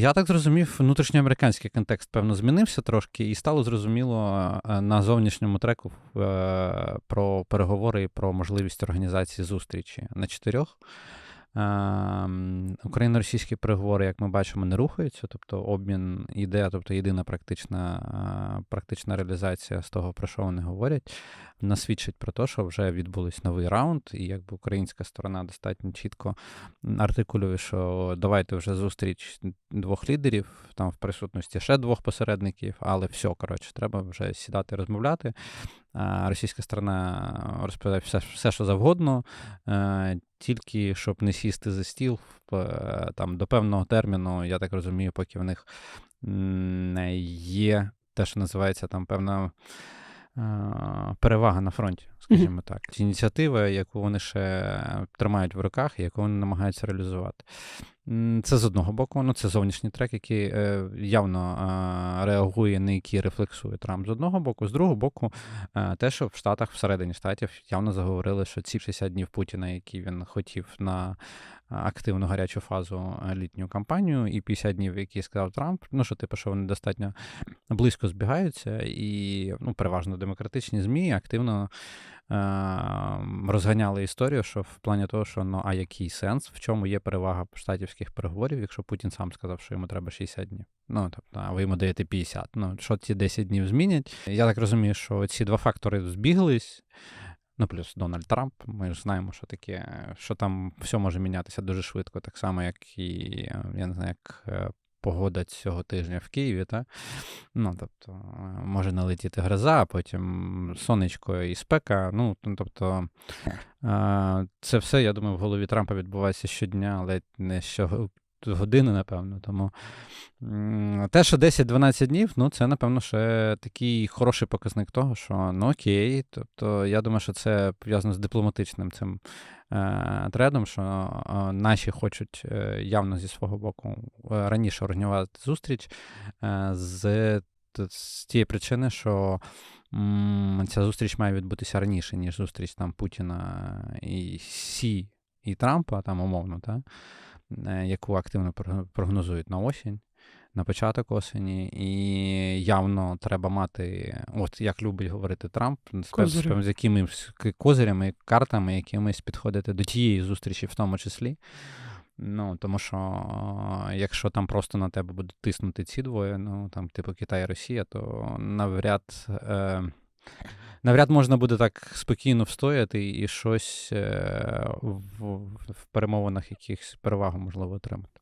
Я так зрозумів, внутрішньоамериканський контекст, певно, змінився трошки, і стало зрозуміло е, на зовнішньому треку е, про переговори і про можливість організації зустрічі на чотирьох. Ем, Україно-російські переговори, як ми бачимо, не рухаються, тобто обмін іде, тобто єдина практична, е, практична реалізація з того, про що вони говорять, нас свідчить про те, що вже відбулись новий раунд, і якби українська сторона достатньо чітко артикулює, що давайте вже зустріч двох лідерів, там в присутності ще двох посередників, але все, коротше, треба вже сідати розмовляти. Російська сторона розповідає все, все що завгодно, е, тільки щоб не сісти за стіл е, там до певного терміну, я так розумію, поки в них є те, що називається там певна перевага на фронті, скажімо так. Це ініціатива, яку вони ще тримають в руках і яку вони намагаються реалізувати. Це з одного боку, ну це зовнішній трек, який е, явно е, реагує, на який рефлексує Трамп з одного боку, з другого боку, е, те, що в Штатах, всередині штатів, явно заговорили, що ці 60 днів Путіна, які він хотів на активну гарячу фазу е, літню кампанію, і 50 днів, які сказав Трамп, ну що типу, що вони достатньо близько збігаються, і ну, переважно демократичні ЗМІ активно е, розганяли історію, що в плані того, що ну а який сенс, в чому є перевага штатівських переговорів, якщо Путін сам сказав, що йому треба 60 днів. Ну тобто, а ви йому даєте 50. Ну що ці 10 днів змінять? Я так розумію, що ці два фактори збіглись. Ну, плюс Дональд Трамп. Ми ж знаємо, що таке, що там все може мінятися дуже швидко, так само, як і я не знаю, як е, погода цього тижня в Києві. Та? Ну, тобто, може налетіти гроза, а потім сонечко і спека. Ну, тобто, е, це все, я думаю, в голові Трампа відбувається щодня, але не що години, напевно. Тому те, що 10-12 днів, ну це, напевно, ще такий хороший показник того, що ну окей. Тобто, я думаю, що це пов'язано з дипломатичним цим е, тредом, що е, наші хочуть е, явно зі свого боку е, раніше організувати зустріч е, з, з тієї причини, що. Ця зустріч має відбутися раніше, ніж зустріч там Путіна і Сі і Трампа, там умовно, так? Е, яку активно прогнозують на осінь, на початок осені, і явно треба мати, от як любить говорити Трамп, з, з якимись козирями, картами, якимись підходити до тієї зустрічі, в тому числі. Ну, Тому що якщо там просто на тебе будуть тиснути ці двоє, ну там, типу Китай і Росія, то навряд. Е, навряд можна буде так спокійно встояти і щось е, в, в перемовинах якихось перевагу можливо отримати.